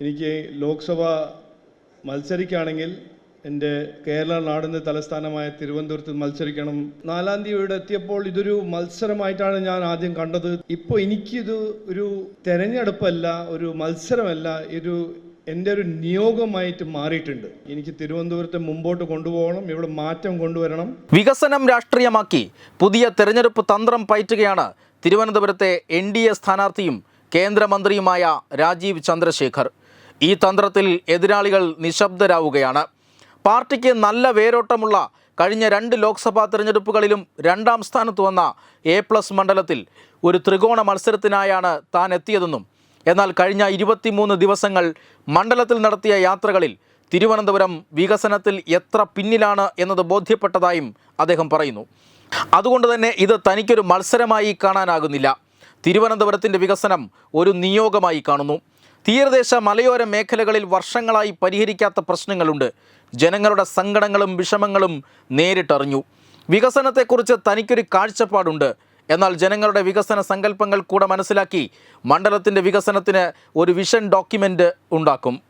എനിക്ക് ലോക്സഭ മത്സരിക്കുകയാണെങ്കിൽ എന്റെ കേരള നാടിന്റെ തലസ്ഥാനമായ തിരുവനന്തപുരത്ത് മത്സരിക്കണം. നാലാം തീയതി എത്തിയപ്പോൾ ഇതൊരു മത്സരമായിട്ടാണ് ഞാൻ ആദ്യം കണ്ടത്. ഇപ്പോൾ എനിക്കിത് ഒരു തെരഞ്ഞെടുപ്പല്ല ഒരു മത്സരമല്ല ഒരു എന്റെ ഒരു നിയോഗമായിട്ട് മാറിയിട്ടുണ്ട്. എനിക്ക് തിരുവനന്തപുരത്തെ മുമ്പോട്ട് കൊണ്ടുപോകണം ഇവിടെ മാറ്റം കൊണ്ടുവരണം. വികസനം രാഷ്ട്രീയമാക്കി പുതിയ തെരഞ്ഞെടുപ്പ് തന്ത്രം പയറ്റുകയാണ് തിരുവനന്തപുരത്തെ എൻ ഡി എ സ്ഥാനാർത്ഥിയും കേന്ദ്രമന്ത്രിയുമായ രാജീവ് ചന്ദ്രശേഖർ. ഈ തന്ത്രത്തിൽ എതിരാളികൾ നിശബ്ദരാവുകയാണ്. പാർട്ടിക്ക് നല്ല വേരോട്ടമുള്ള കഴിഞ്ഞ രണ്ട് ലോക്സഭാ തിരഞ്ഞെടുപ്പുകളിലും രണ്ടാം സ്ഥാനത്ത് വന്ന എ പ്ലസ് മണ്ഡലത്തിൽ ഒരു ത്രികോണ മത്സരത്തിനായാണ് താൻ എത്തിയതെന്നും എന്നാൽ കഴിഞ്ഞ ഇരുപത്തിമൂന്ന് ദിവസങ്ങൾ മണ്ഡലത്തിൽ നടത്തിയ യാത്രകളിൽ തിരുവനന്തപുരം വികസനത്തിൽ എത്ര പിന്നിലാണ് എന്നത് ബോധ്യപ്പെട്ടതായും അദ്ദേഹം പറയുന്നു. അതുകൊണ്ട് തന്നെ ഇത് തനിക്കൊരു മത്സരമായി കാണാനാകുന്നില്ല. തിരുവനന്തപുരത്തിന്റെ വികസനം ഒരു നിയോഗമായി കാണുന്നു. തീരദേശ മലയോര മേഖലകളിൽ വർഷങ്ങളായി പരിഹരിക്കാത്ത പ്രശ്നങ്ങളുണ്ട്. ജനങ്ങളുടെ സങ്കടങ്ങളും വിഷമങ്ങളും നേരിട്ടറിഞ്ഞു. വികസനത്തെക്കുറിച്ച് തനിക്കൊരു കാഴ്ചപ്പാടുണ്ട്. എന്നാൽ ജനങ്ങളുടെ വികസന സങ്കല്പങ്ങൾ കൂടെ മനസ്സിലാക്കി മണ്ഡലത്തിന്റെ വികസനത്തിന് ഒരു വിഷൻ ഡോക്യുമെന്റ് ഉണ്ടാക്കും.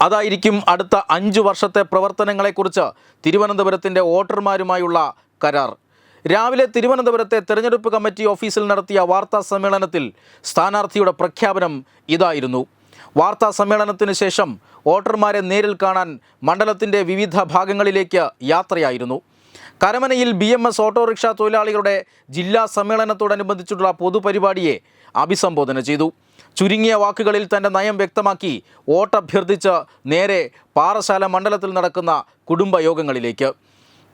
അതായിരിക്കും അടുത്ത അഞ്ച് വർഷത്തെ പ്രവർത്തനങ്ങളെക്കുറിച്ച് തിരുവനന്തപുരത്തിന്റെ വോട്ടർമാരുമായുള്ള കരാർ. രാവിലെ തിരുവനന്തപുരത്തെ തെരഞ്ഞെടുപ്പ് കമ്മിറ്റി ഓഫീസിൽ നടത്തിയ വാർത്താ സമ്മേളനത്തിൽ സ്ഥാനാർത്ഥിയുടെ പ്രഖ്യാപനം ഇതായിരുന്നു. വാർത്താ സമ്മേളനത്തിന് ശേഷം വോട്ടർമാരെ നേരിൽ കാണാൻ മണ്ഡലത്തിന്റെ വിവിധ ഭാഗങ്ങളിലേക്ക് യാത്രയായിരുന്നു. കരമനയിൽ ബി എം എസ് ഓട്ടോറിക്ഷ തൊഴിലാളികളുടെ ജില്ലാ സമ്മേളനത്തോടനുബന്ധിച്ചുള്ള പൊതുപരിപാടിയെ അഭിസംബോധന ചെയ്തു. ചുരുങ്ങിയ വാക്കുകളിൽ തന്റെ നയം വ്യക്തമാക്കി വോട്ടഭ്യർത്ഥിച്ച് നേരെ പാറശാല മണ്ഡലത്തിൽ നടക്കുന്ന കുടുംബയോഗങ്ങളിലേക്ക്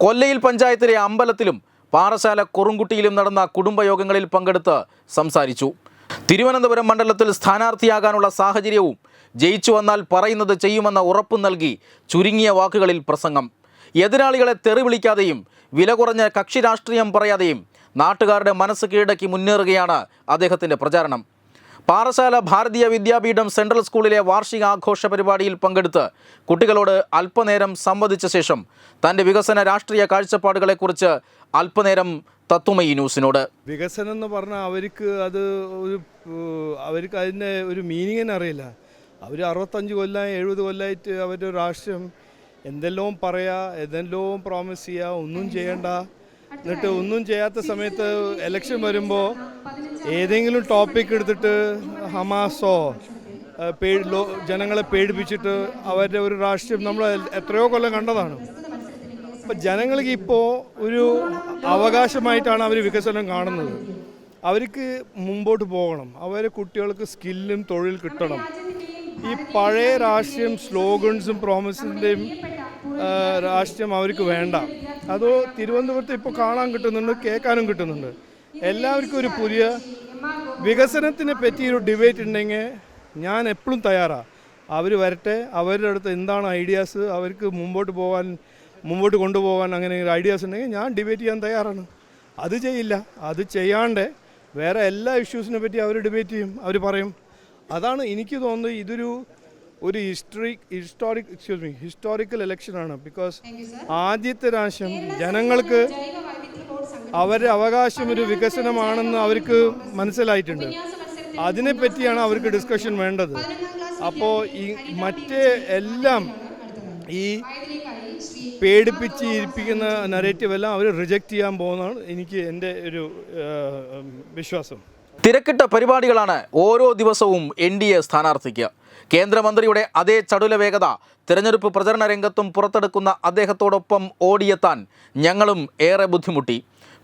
കൊല്ലയിൽ പഞ്ചായത്തിലെ അമ്പലത്തിലും പാറശാല കുറുങ്കുട്ടിയിലും നടന്ന കുടുംബയോഗങ്ങളിൽ പങ്കെടുത്ത് സംസാരിച്ചു. തിരുവനന്തപുരം മണ്ഡലത്തിൽ സ്ഥാനാർത്ഥിയാകാനുള്ള സാഹചര്യവും ജയിച്ചു വന്നാൽ പറയുന്നത് ചെയ്യുമെന്ന ഉറപ്പ് നൽകി ചുരുങ്ങിയ വാക്കുകളിൽ പ്രസംഗം. എതിരാളികളെ തെറി വിളിക്കാതെയും വില കുറഞ്ഞ കക്ഷി രാഷ്ട്രീയം പറയാതെയും നാട്ടുകാരുടെ മനസ്സ് കീഴടക്കി മുന്നേറുകയാണ് അദ്ദേഹത്തിന്റെ പ്രചാരണം. പാറശാല ഭാരതീയ വിദ്യാപീഠം സെൻട്രൽ സ്കൂളിലെ വാർഷിക ആഘോഷ പരിപാടിയിൽ പങ്കെടുത്ത് കുട്ടികളോട് അല്പനേരം സംവദിച്ച ശേഷം തന്റെ വികസന രാഷ്ട്രീയ കാഴ്ചപ്പാടുകളെക്കുറിച്ച് അല്പനേരം തത്തുമയി ന്യൂസിനോട്. വികസനം എന്ന് പറഞ്ഞാൽ അവർക്ക് അത് ഒരു അവർക്ക് അതിന്റെ ഒരു മീനിങ് തന്നെ അറിയില്ല. അവർ അറുപത്തഞ്ച് കൊല്ലം എഴുപത് കൊല്ലമായിട്ട് അവരുടെ രാഷ്ട്രം എന്തെല്ലാം പറയാ എന്തെല്ലാം പ്രോമിസ് ചെയ്യുക ഒന്നും ചെയ്യണ്ട. എന്നിട്ട് ഒന്നും ചെയ്യാത്ത സമയത്ത് എലക്ഷൻ വരുമ്പോൾ ഏതെങ്കിലും ടോപ്പിക് എടുത്തിട്ട് ഹമാസോ ജനങ്ങളെ പേടിപ്പിച്ചിട്ട് അവരുടെ ഒരു രാഷ്ട്രീയം നമ്മൾ എത്രയോ കൊല്ലം കണ്ടതാണ്. അപ്പം ജനങ്ങൾക്ക് ഇപ്പോൾ ഒരു അവകാശമായിട്ടാണ് അവർ വികസനം കാണുന്നത്. അവർക്ക് മുമ്പോട്ട് പോകണം. അവരെ കുട്ടികൾക്ക് സ്കില്ലും തൊഴിൽ കിട്ടണം. ഈ പഴയ രാഷ്ട്രീയം സ്ലോഗൻസും പ്രോമിസിന്റെയും രാഷ്ട്രീയം അവർക്ക് വേണ്ട. അതോ തിരുവനന്തപുരത്ത് ഇപ്പോൾ കാണാൻ കിട്ടുന്നുണ്ട് കേൾക്കാനും കിട്ടുന്നുണ്ട്. എല്ലാവർക്കും ഒരു പുതിയ വികസനത്തിനെ പറ്റി ഒരു ഡിബേറ്റ് ഉണ്ടെങ്കിൽ ഞാൻ എപ്പോഴും തയ്യാറാണ് അവർ വരട്ടെ അവരുടെ അടുത്ത് എന്താണ് ഐഡിയാസ് അവർക്ക് മുമ്പോട്ട് പോകാൻ മുമ്പോട്ട് കൊണ്ടുപോകാൻ അങ്ങനെ ഐഡിയാസ് ഉണ്ടെങ്കിൽ ഞാൻ ഡിബേറ്റ് ചെയ്യാൻ തയ്യാറാണ്. അത് ചെയ്യില്ല. അത് ചെയ്യാണ്ട് വേറെ എല്ലാ ഇഷ്യൂസിനെ പറ്റി അവർ ഡിബേറ്റ് ചെയ്യും. അവർ പറയും. അതാണ് എനിക്ക് തോന്നുന്നത് ഇതൊരു ഒരു history historic excuse me historical ഇലക്ഷനാണ് because ആദ്യത്തെ പ്രാവശ്യം ജനങ്ങൾക്ക് അവരുടെ അവകാശം ഒരു വികസനമാണെന്ന് അവർക്ക് മനസ്സിലായിട്ടുണ്ട്. അതിനെപ്പറ്റിയാണ് അവർക്ക് ഡിസ്കഷൻ വേണ്ടത്. അപ്പോൾ ഈ മറ്റേ എല്ലാം ഈ പേടിപ്പിച്ച് ഇരിപ്പിക്കുന്ന നരേറ്റീവ് എല്ലാം അവർ റിജക്റ്റ് ചെയ്യാൻ പോകുന്നതാണ് എനിക്ക് എന്റെ ഒരു വിശ്വാസം. തിരക്കിട്ട പരിപാടികളാണ് ഓരോ ദിവസവും എൻ ഡി എ സ്ഥാനാർത്ഥിക്ക്. കേന്ദ്രമന്ത്രിയുടെ അതേ ചടുല വേഗത തിരഞ്ഞെടുപ്പ് പ്രചരണ രംഗത്തും പുറത്തെടുക്കുന്ന അദ്ദേഹത്തോടൊപ്പം ഓടിയെത്താൻ ഞങ്ങളും ഏറെ ബുദ്ധിമുട്ടി.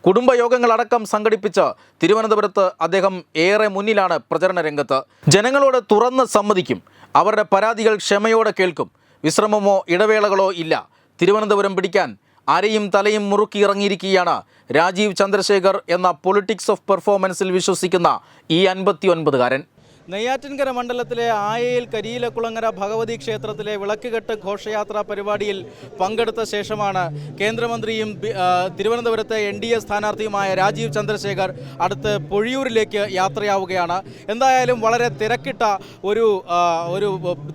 കുടുംബയോഗങ്ങളടക്കം സംഘടിപ്പിച്ച് തിരുവനന്തപുരത്ത് അദ്ദേഹം ഏറെ മുന്നിലാണ് പ്രചരണ രംഗത്ത്. ജനങ്ങളോട് തുറന്ന് സമ്മതിക്കും. അവരുടെ പരാതികൾ ക്ഷമയോടെ കേൾക്കും. വിശ്രമമോ ഇടവേളകളോ ഇല്ല. തിരുവനന്തപുരം പിടിക്കാൻ അരയും തലയും മുറുക്കി ഇറങ്ങിയിരിക്കുകയാണ് രാജീവ് ചന്ദ്രശേഖർ എന്ന പൊളിറ്റിക്സ് ഓഫ് പെർഫോമൻസിൽ വിശ്വസിക്കുന്ന ഈ അൻപത്തി ഒൻപതുകാരൻ നെയ്യാറ്റിൻകര മണ്ഡലത്തിലെ ആയയിൽ കരിയിലക്കുളങ്ങര ഭഗവതി ക്ഷേത്രത്തിലെ വിളക്കുകെട്ട് ഘോഷയാത്രാ പരിപാടിയിൽ പങ്കെടുത്ത ശേഷമാണ് കേന്ദ്രമന്ത്രിയും തിരുവനന്തപുരത്തെ എൻ ഡി എ സ്ഥാനാർത്ഥിയുമായ രാജീവ് ചന്ദ്രശേഖർ അടുത്ത് പൊഴിയൂരിലേക്ക് യാത്രയാവുകയാണ്. എന്തായാലും വളരെ തിരക്കിട്ട ഒരു ഒരു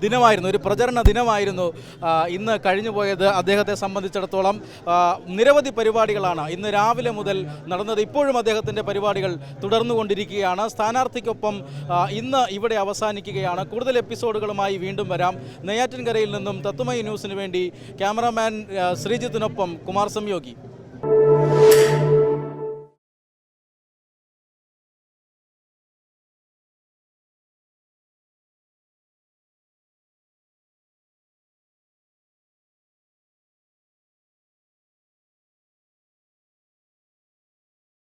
ദിനമായിരുന്നു ഒരു പ്രചരണ ദിനമായിരുന്നു ഇന്ന് കഴിഞ്ഞു പോയത് അദ്ദേഹത്തെ സംബന്ധിച്ചിടത്തോളം. നിരവധി പരിപാടികളാണ് ഇന്ന് രാവിലെ മുതൽ നടന്നത്. ഇപ്പോഴും അദ്ദേഹത്തിന്റെ പരിപാടികൾ തുടർന്നുകൊണ്ടിരിക്കുകയാണ്. സ്ഥാനാർത്ഥിക്കൊപ്പം ഇന്ന് ഇവിടെ അവസാനിക്കുകയാണ്. കൂടുതൽ എപ്പിസോഡുകളുമായി വീണ്ടും വരാം. നെയ്യാറ്റിൻകരയിൽ നിന്നും തത്തുമൈ ന്യൂസിന് വേണ്ടി ക്യാമറാമാൻ ശ്രീജിത്തിനൊപ്പം കുമാർ സംയോഗി.